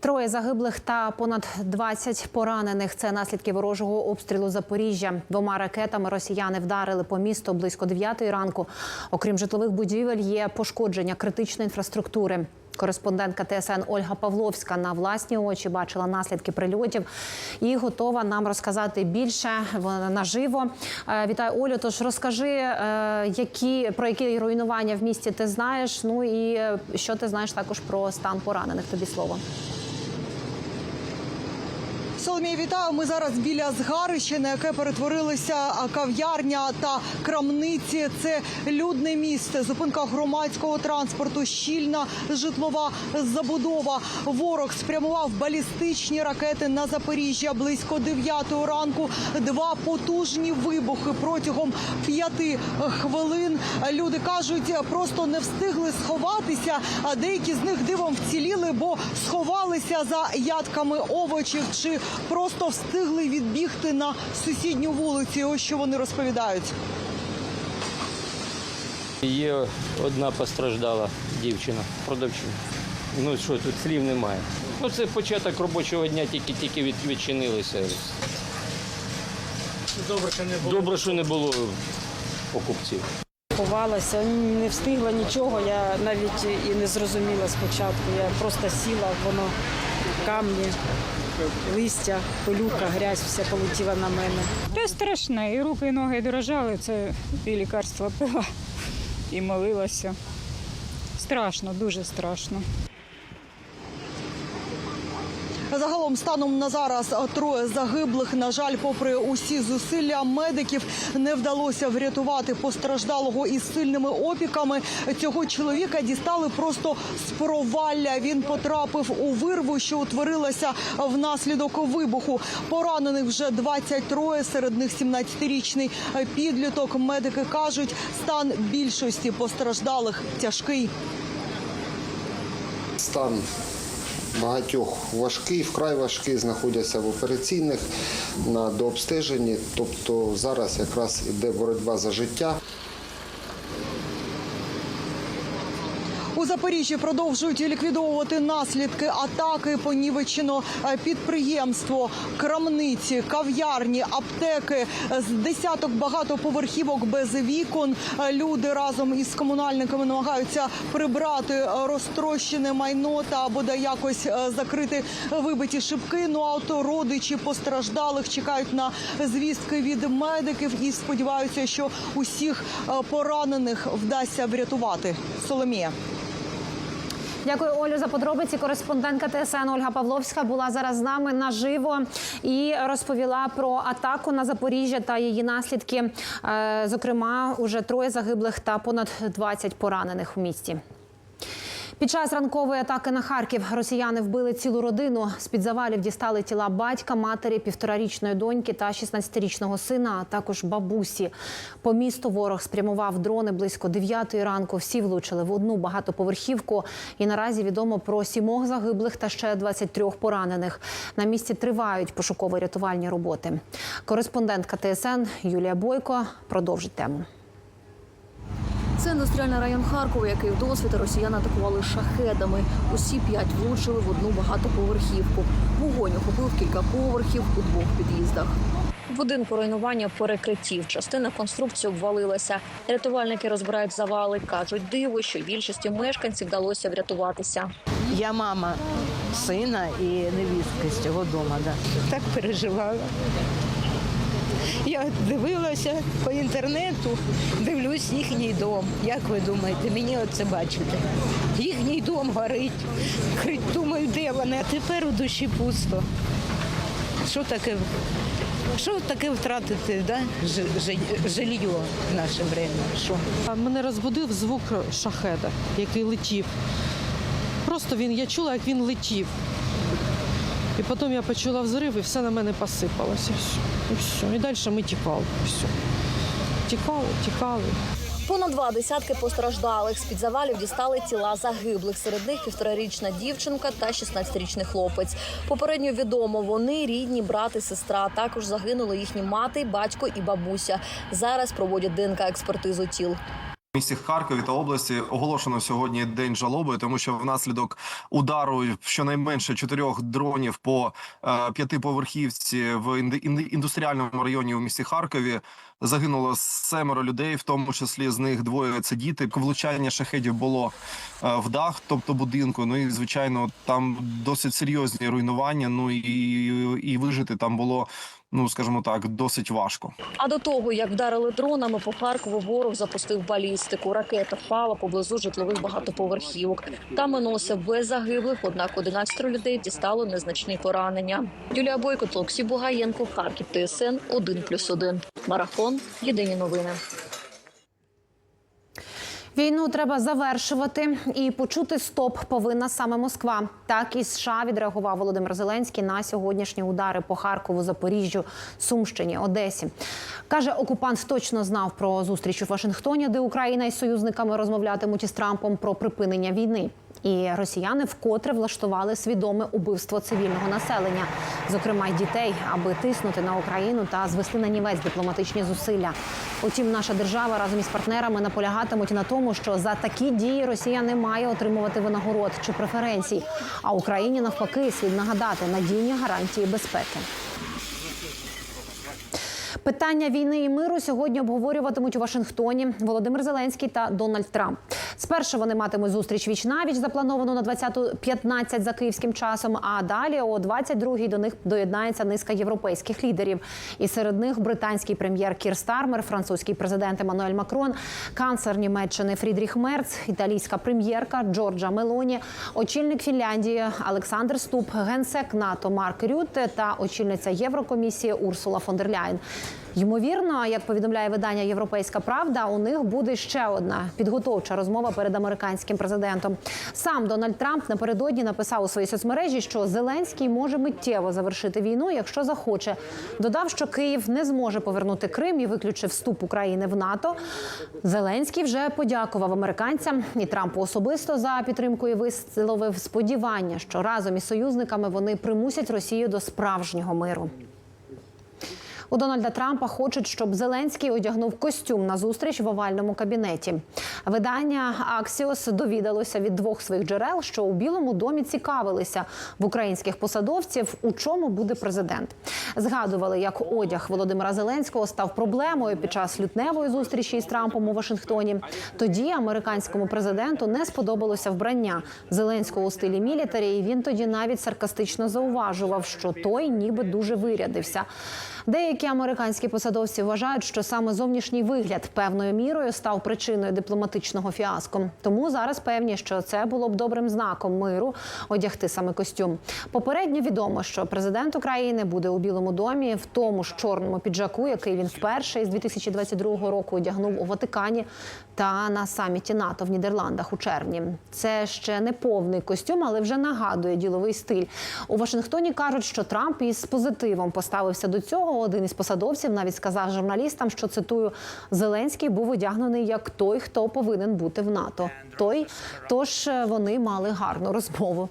Троє загиблих та понад 20 поранених. Це наслідки ворожого обстрілу Запоріжжя. Двома ракетами росіяни вдарили по місту близько 9 ранку. Окрім житлових будівель, є пошкодження критичної інфраструктури. Кореспондентка ТСН Ольга Павловська на власні очі бачила наслідки прильотів і готова нам розказати більше наживо. Е, Вітаю, Олю. Тож розкажи, е, які про які руйнування в місті ти знаєш. Ну і е, що ти знаєш також про стан поранених. Тобі слово. Соломія, вітаю. Ми зараз біля згарища, на яке перетворилися кав'ярня та крамниці. Це людне місце, зупинка громадського транспорту, щільна житлова забудова. Ворог спрямував балістичні ракети на Запоріжжя близько 9 ранку. Два потужні вибухи протягом п'яти хвилин. Люди кажуть, просто не встигли сховатися. А деякі з них дивом вціліли, бо сховалися за ядками овочів чи просто встигли відбігти на сусідню вулицю. Ось що вони розповідають. Є одна постраждала дівчина, продавчиня. Ну що, тут слів немає. Ну це початок робочого дня, тільки-тільки від, відчинилися. Добре, що не було. Добре, що не було покупців. Ховалася, не встигла нічого. Я навіть і не зрозуміла спочатку. Я просто сіла, воно камні, листя, полюка, грязь, вся полетіла на мене. Та страшне, і руки, і ноги дрожали, це і лікарства пила, і молилася. Страшно, дуже страшно. Загалом станом на зараз троє загиблих. На жаль, попри усі зусилля медиків, не вдалося врятувати постраждалого із сильними опіками. Цього чоловіка дістали просто з провалля. Він потрапив у вирву, що утворилася внаслідок вибуху. Поранених вже 23, серед них 17-річний підліток. Медики кажуть, стан більшості постраждалих тяжкий. Стан багатьох важкий, вкрай важкий, знаходяться в операційних на дообстеженні. Тобто зараз якраз іде боротьба за життя. Запоріжжі продовжують ліквідовувати наслідки атаки. Понівечено е, підприємство, крамниці, кав'ярні, аптеки з десяток багатоповерхівок без вікон. Е, Люди разом із комунальниками намагаються прибрати е, розтрощене майно та бодай якось закрити вибиті шибки. Ну а от родичі постраждалих чекають на звістки від медиків і сподіваються, що усіх поранених вдасться врятувати. Соломія. Дякую, Олю, за подробиці. Кореспондентка ТСН Ольга Павловська була зараз з нами наживо і розповіла про атаку на Запоріжжя та її наслідки. Е, Зокрема, уже троє загиблих та понад 20 поранених у місті. Під час ранкової атаки на Харків росіяни вбили цілу родину. З під завалів дістали тіла батька, матері, півторарічної доньки та 16-річного сина, а також бабусі. По місту ворог спрямував дрони близько 9 ранку. Всі влучили в одну багатоповерхівку. І наразі відомо про сімох загиблих та ще 23 поранених. На місці тривають пошуково-рятувальні роботи. Кореспондентка ТСН Юлія Бойко продовжить тему. Це індустріальний район Харкова, який вдосвіта росіяни атакували шахедами. Усі п'ять влучили в одну багатоповерхівку. Вогонь охопив кілька поверхів у двох під'їздах. В будинку руйнування перекриттів. Частина конструкції обвалилася. Рятувальники розбирають завали. кажуть, диво, що більшості мешканців вдалося врятуватися. Я мама сина і невістки з цього дому. Да. Так переживала. Я дивилася по інтернету, дивлюсь їхній дом. Як ви думаєте, мені оце бачите? Їхній дом горить. Думаю, де вони? А тепер у душі пусто. Що таке? Що таке втратити, да? Жилье в наше время? Що? Мене розбудив звук шахеда, який летів. Просто він, я чула, як він летів. І потім я почула взрив, і все на мене посипалося. І все. І, далі ми тікали. Все. Тікали, тікали. Понад два десятки постраждалих з під завалів дістали тіла загиблих. Серед них півторарічна дівчинка та 16-річний хлопець. Попередньо відомо, вони рідні брат і сестра. Також загинули їхні мати, батько і бабуся. Зараз проводять ДНК експертизу тіл. Місті Харкові та області оголошено сьогодні день жалоби, тому що внаслідок удару щонайменше чотирьох дронів по е, п'ятиповерхівці в індустріальному районі у місті Харкові загинуло семеро людей, в тому числі з них двоє це діти. Влучання шахедів було е, в дах, тобто будинку. Ну і звичайно, там досить серйозні руйнування. Ну і, і вижити там було, ну скажімо так, досить важко. А до того, як вдарили дронами по Харкову, ворог запустив балістику. Ракета впала поблизу житлових багатоповерхівок. Там минулося без загиблих, однак 11 людей дістало незначні поранення. Юлія Бойко, Толксі Бугаєнко, Харків, ТСН 1+,1. Марафон. Єдині новини. Війну треба завершувати і почути стоп повинна саме Москва. Так і США відреагував Володимир Зеленський на сьогоднішні удари по Харкову, Запоріжжю, Сумщині, Одесі. Каже, окупант точно знав про зустріч у Вашингтоні, де Україна із союзниками розмовлятимуть із Трампом про припинення війни. І росіяни вкотре влаштували свідоме убивство цивільного населення, зокрема й дітей, аби тиснути на Україну та звести на нівець дипломатичні зусилля. Утім, наша держава разом із партнерами наполягатимуть на тому, що за такі дії Росія не має отримувати винагород чи преференцій. А Україні навпаки слід нагадати надійні гарантії безпеки. Питання війни і миру сьогодні обговорюватимуть у Вашингтоні Володимир Зеленський та Дональд Трамп. Спершу вони матимуть зустріч віч навіч, заплановану на 20.15 за київським часом. А далі о 22.00 до них доєднається низка європейських лідерів. І серед них британський прем'єр Кір Стармер, французький президент Еммануель Макрон, канцлер Німеччини Фрідріх Мерц, італійська прем'єрка Джорджа Мелоні, очільник Фінляндії Олександр Ступ, генсек НАТО Марк Рютте та очільниця Єврокомісії Урсула фон дер Ляйн. Ймовірно, як повідомляє видання Європейська Правда, у них буде ще одна підготовча розмова перед американським президентом. Сам Дональд Трамп напередодні написав у своїй соцмережі, що Зеленський може миттєво завершити війну, якщо захоче. Додав, що Київ не зможе повернути Крим і виключив вступ України в НАТО. Зеленський вже подякував американцям і Трампу особисто за підтримку і висловив сподівання, що разом із союзниками вони примусять Росію до справжнього миру. У Дональда Трампа хочуть, щоб Зеленський одягнув костюм на зустріч в овальному кабінеті. Видання Axios довідалося від двох своїх джерел, що у Білому домі цікавилися в українських посадовців, у чому буде президент. Згадували, як одяг Володимира Зеленського став проблемою під час лютневої зустрічі із Трампом у Вашингтоні. Тоді американському президенту не сподобалося вбрання Зеленського у стилі мілітарі. І він тоді навіть саркастично зауважував, що той ніби дуже вирядився. Деякі американські посадовці вважають, що саме зовнішній вигляд певною мірою став причиною дипломатичного фіаско. Тому зараз певні, що це було б добрим знаком миру одягти саме костюм. Попередньо відомо, що президент України буде у Білому домі в тому ж чорному піджаку, який він вперше із 2022 року одягнув у Ватикані та на саміті НАТО в Нідерландах у червні. Це ще не повний костюм, але вже нагадує діловий стиль. У Вашингтоні кажуть, що Трамп із позитивом поставився до цього. Один із посадовців навіть сказав журналістам, що цитую Зеленський був одягнений як той, хто повинен бути в НАТО. Той тож е, вони мали гарну розмову.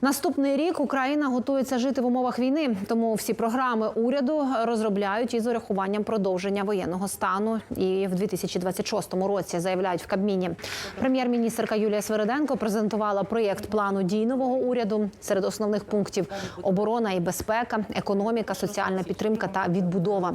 Наступний рік Україна готується жити в умовах війни, тому всі програми уряду розробляють із урахуванням продовження воєнного стану і в 2026 році заявляють в Кабміні. Прем'єр-міністрка Юлія Свериденко презентувала проєкт плану дій нового уряду. Серед основних пунктів оборона і безпека, економіка, соціальна підтримка та відбудова.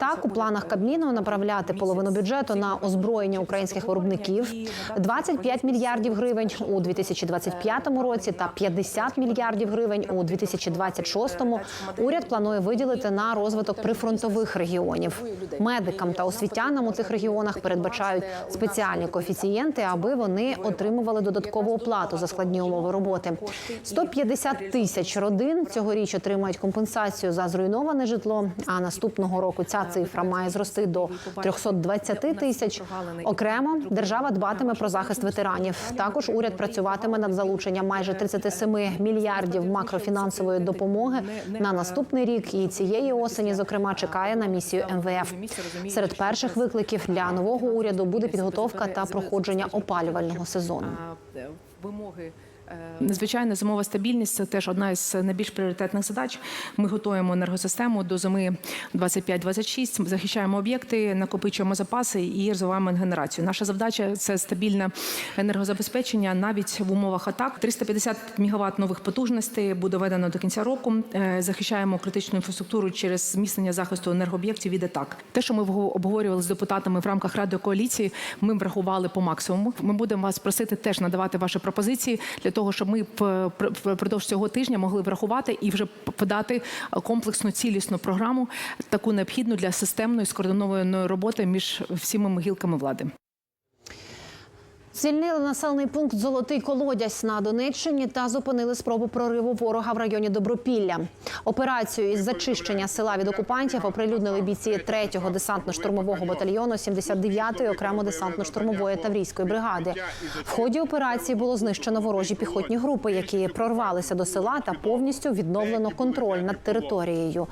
Так у планах Кабміну направляти половину бюджету на озброєння українських виробників, 25 мільярдів гривень у 2025 році та 50 мільярдів гривень у 2026-му уряд планує виділити на розвиток прифронтових регіонів. Медикам та освітянам у цих регіонах передбачають спеціальні коефіцієнти, аби вони отримували додаткову оплату за складні умови роботи. 150 тисяч родин цьогоріч отримають компенсацію за зруйноване житло. А наступного року ця цифра має зрости до 320 тисяч. Окремо держава дбатиме про захист ветеранів. Також уряд працюватиме над залученням майже 37 мільярдів макрофінансової допомоги на наступний рік. І цієї осені, зокрема, чекає на місію МВФ. Серед перших викликів для нового уряду буде підготовка та проходження опалювального сезону. вимоги Звичайно, зимова стабільність це теж одна із найбільш пріоритетних задач. Ми готуємо енергосистему до зими 25-26, захищаємо об'єкти, накопичуємо запаси і розвиваємо генерацію. Наша завдача це стабільне енергозабезпечення навіть в умовах атак. 350 МВт нових потужностей буде введено до кінця року. Е, Захищаємо критичну інфраструктуру через зміцнення захисту енергооб'єктів від атак. Те, що ми обговорювали з депутатами в рамках ради коаліції, ми врахували по максимуму. Ми будемо вас просити теж надавати ваші пропозиції для того, щоб ми впродовж цього тижня могли врахувати і вже подати комплексну цілісну програму, таку необхідну для системної скоординованої роботи між всіми гілками влади. Звільнили населений пункт Золотий колодязь на Донеччині та зупинили спробу прориву ворога в районі Добропілля. Операцію із зачищення села від окупантів оприлюднили бійці 3-го десантно-штурмового батальйону 79-ї окремо десантно-штурмової таврійської бригади. В ході операції було знищено ворожі піхотні групи, які прорвалися до села та повністю відновлено контроль над територією.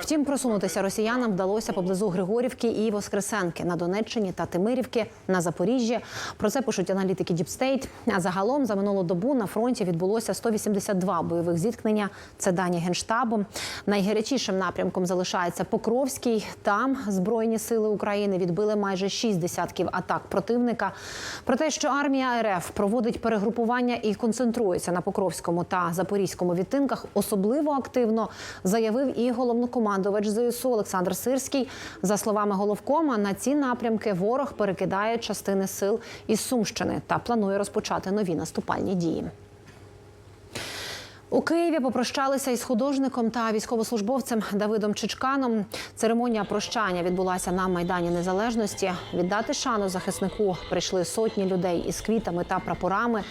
Втім, просунутися росіянам вдалося поблизу Григорівки і Воскресенки на Донеччині та Тимирівки на Запоріжжі. Про це пишуть аналітики Діпстейт. А загалом за минулу добу на фронті відбулося 182 бойових зіткнення. Це дані генштабу. Найгарячішим напрямком залишається Покровський. Там збройні сили України відбили майже шість десятків атак противника. Про те, що армія РФ проводить перегрупування і концентрується на Покровському та Запорізькому відтинках, особливо активно заявив і головнокомандувач ЗСУ Олександр Сирський. За словами головкома, на ці напрямки ворог перекидає частини сил із Сумщини та планує розпочати нові наступальні дії. У Києві попрощалися із художником та військовослужбовцем Давидом Чичканом. Церемонія прощання відбулася на майдані Незалежності. Віддати шану захиснику прийшли сотні людей із квітами та прапорами,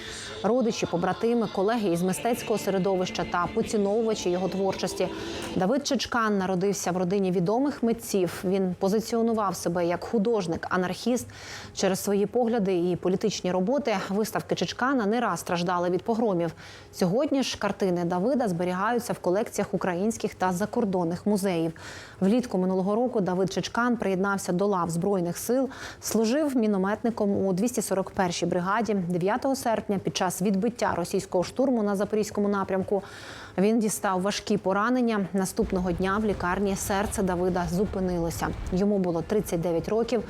родичі, побратими, колеги із мистецького середовища та поціновувачі його творчості. Давид Чичкан народився в родині відомих митців. Він позиціонував себе як художник, анархіст через свої погляди і політичні роботи. Виставки Чичкана не раз страждали від погромів. Сьогодні ж картини Давида зберігаються в колекціях українських та закордонних музеїв. Влітку минулого року Давид Чичкан приєднався до лав збройних сил, служив мінометником у 241-й бригаді. 9 серпня під час відбиття російського штурму на запорізькому напрямку він дістав важкі поранення. Наступного дня в лікарні серце Давида зупинилося. Йому було 39 років.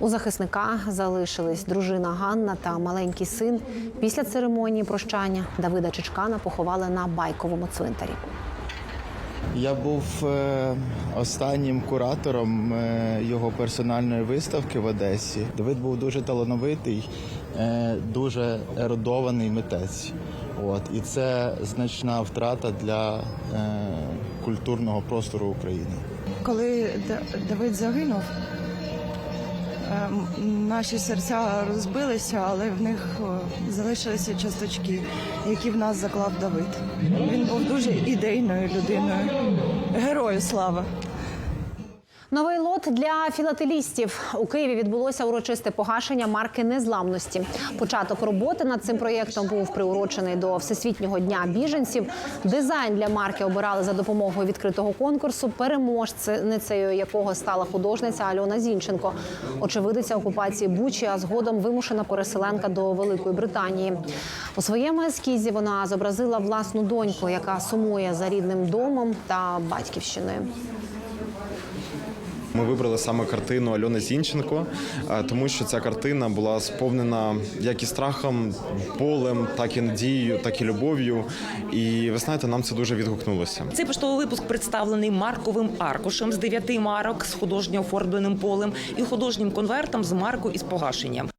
У захисника залишились дружина Ганна та маленький син. Після церемонії прощання Давида Чичкана поховали на байковому цвинтарі. Я був е, останнім куратором е, його персональної виставки в Одесі. Давид був дуже талановитий, е, дуже ерудований митець. От і це значна втрата для культурного простору України. Коли Давид загинув, наші серця розбилися, але в них залишилися часточки, які в нас заклав Давид. Він був дуже ідейною людиною. Герою слава! Новий лот для філателістів у Києві відбулося урочисте погашення марки незламності. Початок роботи над цим проєктом був приурочений до всесвітнього дня біженців. Дизайн для марки обирали за допомогою відкритого конкурсу, переможницею якого стала художниця Альона Зінченко, очевидиця окупації Бучі, а згодом вимушена переселенка до Великої Британії. У своєму ескізі вона зобразила власну доньку, яка сумує за рідним домом та батьківщиною. Ми вибрали саме картину Альони Зінченко, е, тому що ця картина була сповнена як і страхом, болем, так і надією, так і любов'ю. І ви знаєте, нам це дуже відгукнулося. Цей поштовий випуск представлений марковим аркушем з дев'яти марок з художньо оформленим полем і художнім конвертом з марку із погашенням.